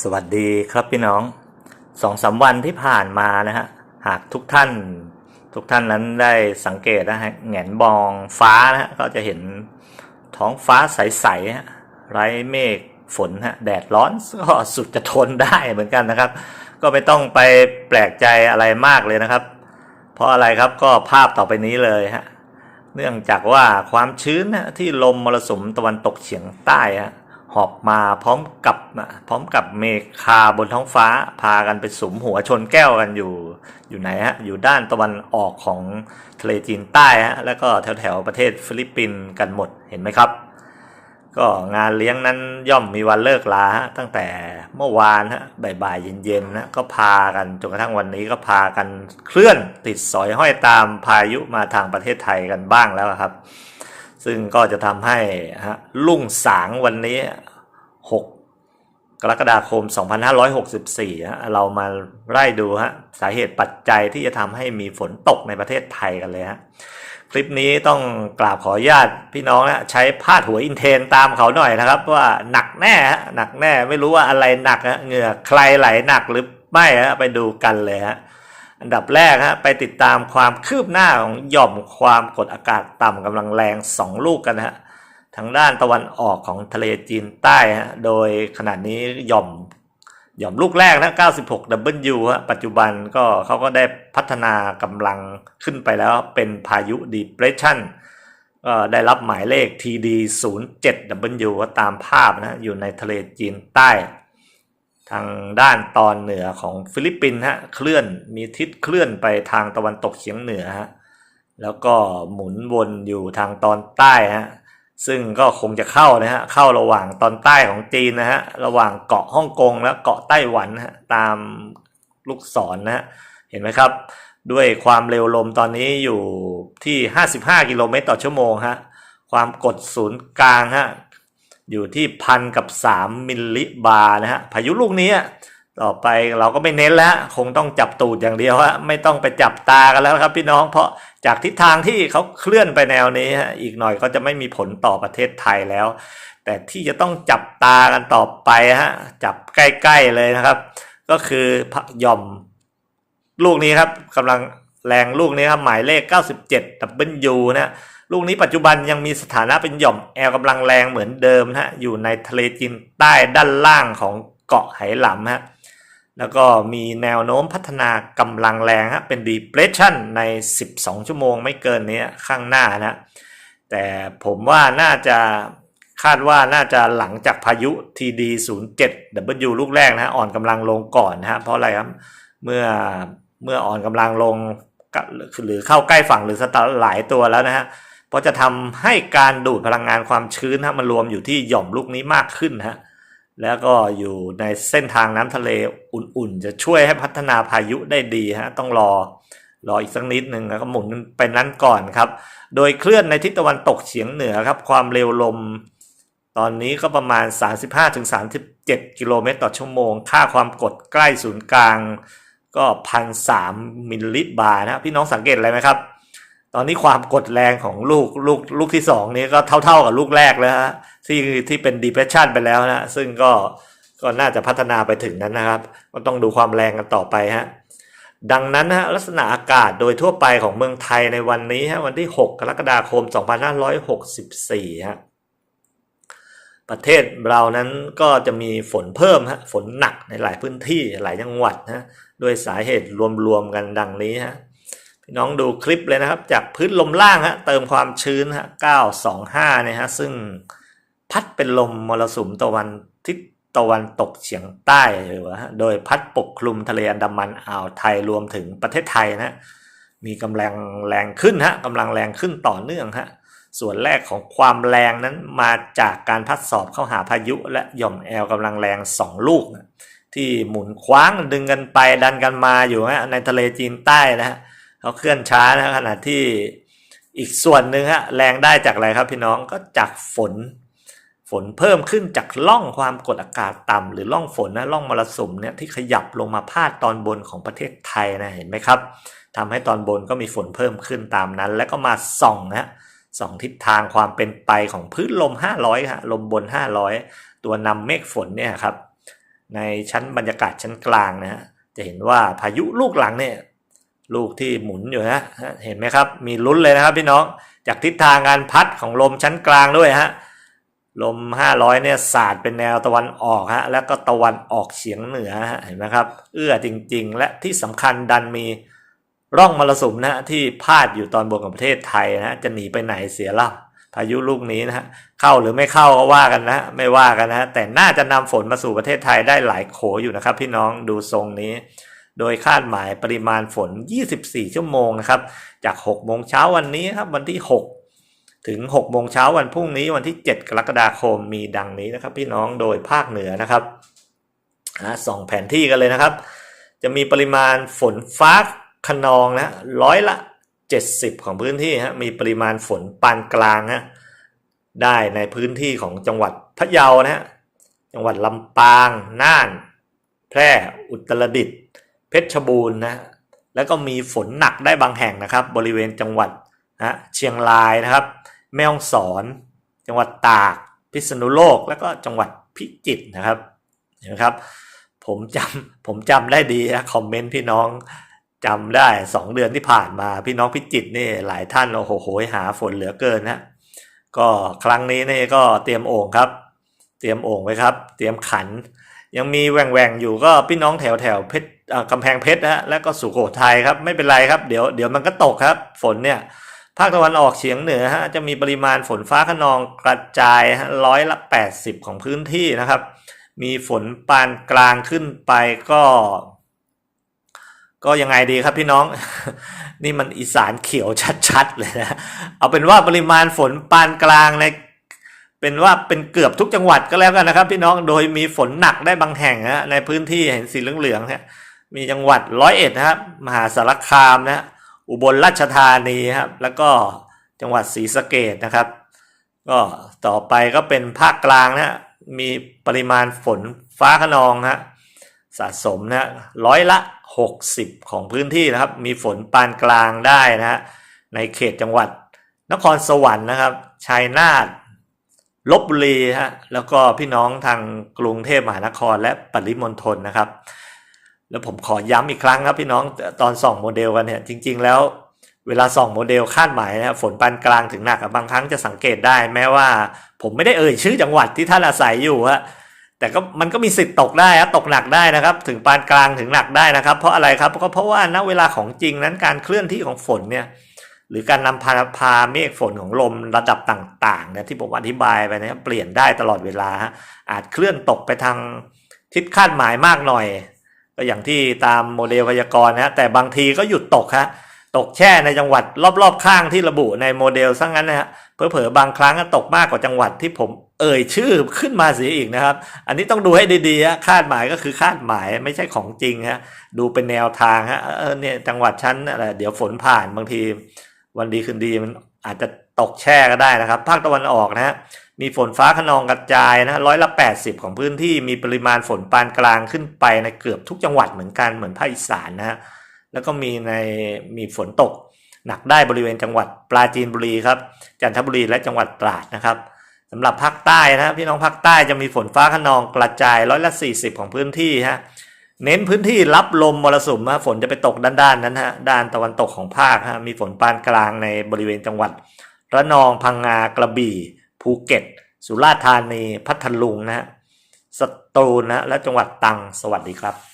สวัสดีครับพี่น้องสองสามวันที่ผ่านมานะฮะหากทุกท่าน ทุกท่านนั้นได้สังเกตนะฮะแหงนมองฟ้านะฮะก็จะเห็นท้องฟ้าใสๆฮะไร้เมฆฝนฮะแดดร้อนก็สุดจะทนได้เหมือนกันนะครับ ก็ไม่ต้องไปแปลกใจอะไรมากเลยนะครับ เพราะอะไรครับก็ภาพต่อไปนี้เลยฮะเนื่องจากว่าความชื้นนะที่ลมมรสุมตะวันตกเฉียงใต้ฮะ หอบมาพร้อมกับพร้อมกับเมฆาบนท้องฟ้าพากันไปสุมหัวชนแก้วกันอยู่อยู่ไหนฮะอยู่ด้านตะวันออกของทะเลจีนใต้ฮะแล้วก็แถวแถวประเทศฟิลิปปินส์กันหมดเห็นไหมครับ ก็งานเลี้ยงนั้นย่อมมีวันเลิกลาฮะตั้งแต่เมื่อวานฮะบ่ายๆเย็นๆนะก็พากันจนกระทั่งวันนี้ก็พากันเคลื่อนติดสอยห้อยตามพายุมาทางประเทศไทยกันบ้างแล้วครับ ซึ่งก็จะทำให้ฮะลุ่งสางวันนี้ 6 กรกฎาคม 2564ฮะเรามาไล่ดูฮะสาเหตุปัจจัยที่จะทำให้มีฝนตกในประเทศไทยกันเลยฮะคลิปนี้ต้องกราบขออนุญาตพี่น้องนะใช้พาดหัวอินเทนตามเขาหน่อยนะครับ ว่าหนักแน่ฮะหนักแน่ไม่รู้ว่าอะไรหนักฮะเหงื่อใครไหลหนักหรือไม่ฮะไปดูกันเลยฮะ อันดับแรกฮะไปติดตามความคืบหน้าของหย่อมความกดอากาศต่ำกำลังแรง 2 ลูกกันฮะทางด้านตะวันออกของทะเลจีนใต้ฮะโดยขณะนี้หย่อมหย่อมลูกแรกนะ96 W ฮะปัจจุบันก็เขาก็ได้พัฒนากำลังขึ้นไปแล้วเป็นพายุ depression ก็ได้รับหมายเลข TD 07 W ตามภาพนะอยู่ในทะเลจีนใต้ ทางด้านตอนเหนือของฟิลิปปินส์ฮะเคลื่อนมีทิศเคลื่อนไปทางตะวันตกเฉียงเหนือฮะแล้วก็หมุนวนอยู่ทางตอนใต้ฮะซึ่งก็คงจะเข้านะฮะเข้าระหว่างตอนใต้ของจีนนะฮะระหว่างเกาะฮ่องกงและเกาะไต้หวันฮะตามลูกศรนะฮะเห็นไหมครับ ด้วยความเร็วลมตอนนี้อยู่ที่ 55 กิโลเมตรต่อชั่วโมงฮะความกดศูนย์กลางฮะ อยู่ที่พันกับ 3 มิลลิบาร์นะฮะพายุลูกนี้ต่อไปเราก็ไม่เน้นแล้ว คงต้องจับตูดอย่างเดียวฮะไม่ต้องไปจับตากันแล้วครับพี่น้องเพราะจากทิศทางที่เขาเคลื่อนไปแนวนี้ฮะอีกหน่อยก็จะไม่มีผลต่อประเทศไทยแล้ว แต่ที่จะต้องจับตากันต่อไปฮะจับใกล้ๆเลยนะครับ ก็คือหย่อมลูกนี้ครับกำลังแรงลูกนี้ครับหมายเลข 97 W นะ ลูกนี้ปัจจุบันยังมีสถานะเป็นหย่อมแอลกำลังแรงเหมือนเดิมนะฮะอยู่ในทะเลจีนใต้ด้านล่างของเกาะไหหลำฮะแล้วก็มีแนวโน้มพัฒนากำลังแรงฮะเป็น depression ใน 12 ชั่วโมงไม่เกินนี้ข้างหน้านะแต่ผมว่าน่าจะคาดว่าน่าจะหลังจากพายุ TD 07 W ลูกแรกนะฮะอ่อนกำลังลงก่อนนะฮะเพราะอะไรครับเมื่อเมื่ออ่อนกำลังลงหรือเข้าใกล้ฝั่งหรือสตาร์หลายตัวแล้วนะฮะ ราะจะทำให้การดูดพลังงานความชื้นฮะมันรวมอยู่ที่หย่อมลูกนี้มากขึ้นฮะแล้วก็อยู่ในเส้นทางน้ำทะเลอุ่นๆ จะช่วยให้พัฒนาพายุได้ดีฮะต้องรอรออีกสักนิดหนึ่งแล้วก็หมุนไปนั้นก่อนครับ โดยเคลื่อนในทิศตะวันตกเฉียงเหนือครับ ความเร็วลม ตอนนี้ก็ประมาณ 35-37 กิโลเมตรต่อชั่วโมง ค่าความกดใกล้ศูนย์กลาง ก็พันสามมิลลิบาร์นะพี่น้องสังเกตอะไรไหมครับ ตอนนี้ความกดแรงของลูกลูกลูกที่สองนี้ก็เท่าๆกับลูกแรกแล้วฮะที่ที่เป็น depression ไปแล้วนะซึ่งก็ก็น่าจะพัฒนาไปถึงนั้นนะครับ ก็ต้องดูความแรงกันต่อไปฮะดังนั้นฮะลักษณะอากาศโดยทั่วไปของเมืองไทยในวันนี้ฮะวันที่ 6 กรกฎาคม 2564ฮะประเทศเรานั้นก็จะมีฝนเพิ่มฮะฝนหนักในหลายพื้นที่หลายจังหวัดนะด้วยสาเหตุรวมๆกันดังนี้ฮะ พี่น้องดูคลิปเลยนะครับ จากพื้นลมล่างฮะเติมความชื้นฮะ925เนี่ยฮะซึ่งพัดเป็นลมมรสุมตะวันทิศตะวันตกเฉียงใต้หรือว่าโดยพัดปกคลุมทะเลอันดามันอ่าวไทยรวมถึงประเทศไทยนะมีกำลังแรงขึ้นฮะกำลังแรงขึ้นต่อเนื่องฮะส่วนแรกของความแรงนั้นมาจากการพัดสอบเข้าหาพายุ และหย่อมแอลกำลังแรง2ลูกนะที่หมุนคว้างดึงกันไปดันกันมาอยู่ฮะในทะเลจีนใต้นะฮะ เขาเคลื่อนช้านะขณะที่อีกส่วนหนึ่งฮะแรงได้จากอะไรครับพี่น้องก็จากฝน ฝนเพิ่มขึ้นจากล่องความกดอากาศต่ำหรือล่องฝนนะล่องมรสุมเนี่ยที่ขยับลงมาพาดตอนบนของประเทศไทยนะเห็นไหมครับทำให้ตอนบนก็มีฝนเพิ่มขึ้นตามนั้น แล้วก็มาส่องนะส่องทิศทางความเป็นไปของพื้นลม 500ฮะลมบน 500 ตัวนำเมฆฝนเนี่ยครับในชั้นบรรยากาศชั้นกลางนะฮะจะเห็นว่าพายุลูกหลังเนี่ย ลูกที่หมุนอยู่นะฮะเห็นไหมครับ มีลุ้นเลยนะครับพี่น้องจากทิศทางการพัดของลมชั้นกลางด้วยฮะลม 500เนี่ยสาดเป็นแนวตะวันออกฮะแล้วก็ตะวันออกเฉียงเหนือฮะเห็นไหมครับ เอื้อจริง ๆ และที่สำคัญดันมีร่องมรสุมนะฮะที่พาดอยู่ตอนบนของประเทศไทยนะจะหนีไปไหนเสียล่ะพายุลูกนี้นะฮะเข้าหรือไม่เข้าก็ว่ากันนะไม่ว่ากันนะแต่น่าจะนำฝนมาสู่ประเทศไทยได้หลายโขอยู่นะครับ พี่น้องดูทรงนี้ โดยคาดหมายปริมาณฝน 24 ชั่วโมงนะครับ จาก 6 โมงเช้าวันนี้ครับวันที่ 6 ถึง 6 โมงเช้าวันพรุ่งนี้วันที่ 7 กรกฎาคมมีดังนี้นะครับ พี่น้องโดยภาคเหนือนะครับอะสองแผนที่กันเลยนะครับ จะมีปริมาณฝนฟ้าขนองนะร้อยละ 70 ของพื้นที่ฮะมีปริมาณฝนปานกลางฮะได้ในพื้นที่ของจังหวัดพะเยานะฮะจังหวัดลำปาง น่าน แพร่อุตรดิตถ์ ชรบูรณ์นะแล้วก็มีฝนหนักได้บางแห่งนะครับ บริเวณจังหวัดนะเชียงรายนะครับ แม่ฮ่องสอน จังหวัดตาก พิษณุโลก แล้วก็จังหวัดพิจิตรนะครับเห็นไหมครับ ผมจำผมจำได้ดีนะคอมเมนต์พี่น้องจำได้สองเดือนที่ผ่านมาพี่น้องพิจิตรนี่หลายท่านโอ้โหหยหาฝนเหลือเกินนะก็ครั้งนี้นี่ก็เตรียมโอ่งครับ เตรียมโอ่งไว้ครับ เตรียมขัน ยังมีแหว่งแหว่งๆอยู่ก็พี่น้องแถวแถวเพชรกำแพงเพชรนะฮะแล้วก็สุโขทัยครับไม่เป็นไรครับเดี๋ยวเดี๋ยวมันก็ตกครับ ฝนเนี่ยภาคตะวันออกเฉียงเหนือฮะจะมีปริมาณฝนฟ้าขนองกระจายร้อยละ 80 ของพื้นที่นะครับ มีฝนปานกลางขึ้นไปก็ ก็ยังไงดีครับพี่น้อง นี่มันอีสานเขียวชัดๆเลยนะ เอาเป็นว่าปริมาณฝนปานกลางใน เป็นว่าเป็นเกือบทุกจังหวัดก็แล้วกันนะครับพี่น้องโดยมีฝนหนักได้บางแห่งนะในพื้นที่เห็นสีเหลืองๆฮะมีจังหวัดร้อยเอ็ดนะครับมหาสารคามนะฮะอุบลราชธานีครับแล้วก็จังหวัดศรีสะเกดนะครับ ก็ต่อไปก็เป็นภาคกลางนะฮะมีปริมาณฝนฟ้าขนองนะฮะสะสมนะฮะร้อยละ 60 ของพื้นที่นะครับ มีฝนปานกลางได้นะฮะในเขตจังหวัดนครสวรรค์นะครับชัยนาท ลบบุรีฮะแล้วก็พี่น้องทางกรุงเทพมหานครและปริมณฑลนะครับ แล้วผมขอย้ำอีกครั้งครับพี่น้องตอนส่องโมเดลกันเนี่ยจริง ๆ แล้วเวลาส่องโมเดลคาดหมายนะครับฝนปานกลางถึงหนักบางครั้งจะสังเกตได้ แม้ว่าผมไม่ได้เอ่ยชื่อจังหวัดที่ท่านอาศัยอยู่ฮะแต่ก็มันก็มีสิทธิ์ตกได้ครับตกหนักได้นะครับ ถึงปานกลางถึงหนักได้นะครับ เพราะอะไรครับก็เพราะว่าณเวลาของจริงนั้นการเคลื่อนที่ของฝนเนี่ย หรือการนำพาพาเมฆฝนของลมระดับต่างๆเนี่ยที่ผมอธิบายไปนะเปลี่ยนได้ตลอดเวลาฮะอาจเคลื่อนตกไปทางทิศคาดหมายมากหน่อย ก็อย่างที่ตามโมเดลพยากรณ์นะฮะแต่บางทีก็หยุดตกฮะตกแช่ในจังหวัดรอบๆ ข้างที่ระบุในโมเดลซะงั้นนะฮะเผลอๆบางครั้งก็ตกมากกว่าจังหวัดที่ผมเอ่ยชื่อขึ้นมาเสียอีกนะครับ อันนี้ต้องดูให้ดีๆฮะคาดหมายก็คือคาดหมายไม่ใช่ของจริงฮะดูเป็นแนวทางฮะเออเนี่ยจังหวัดชั้นอะไรเดี๋ยวฝนผ่านบางที วันดีคืนดีมันอาจจะตกแช่ก็ได้นะครับ ภาคตะวันออกนะฮะมีฝนฟ้าขนองกระจายนะร้อยละ 80 ของพื้นที่มีปริมาณฝนปานกลางขึ้นไปในเกือบทุกจังหวัดเหมือนกันเหมือนภาคอีสานนะฮะแล้วก็มีในมีฝนตกหนักได้บริเวณจังหวัดปราจีนบุรีครับจันทบุรีและจังหวัดตราดนะครับสำหรับภาคใต้นะฮะพี่น้องภาคใต้จะมีฝนฟ้าขนองกระจายร้อยละ 40 ของพื้นที่ฮะ เน้นพื้นที่รับลมมรสุมฮะฝนจะไปตกด้านด้านนั้นฮะด้านตะวันตกของภาคฮะมีฝนปานกลางในบริเวณจังหวัด ระนองพังงากระบี่ ภูเก็ต สุราษฎร์ธานี พัทลุงนะฮะสตูลนะฮะและจังหวัดตรังสวัสดีครับ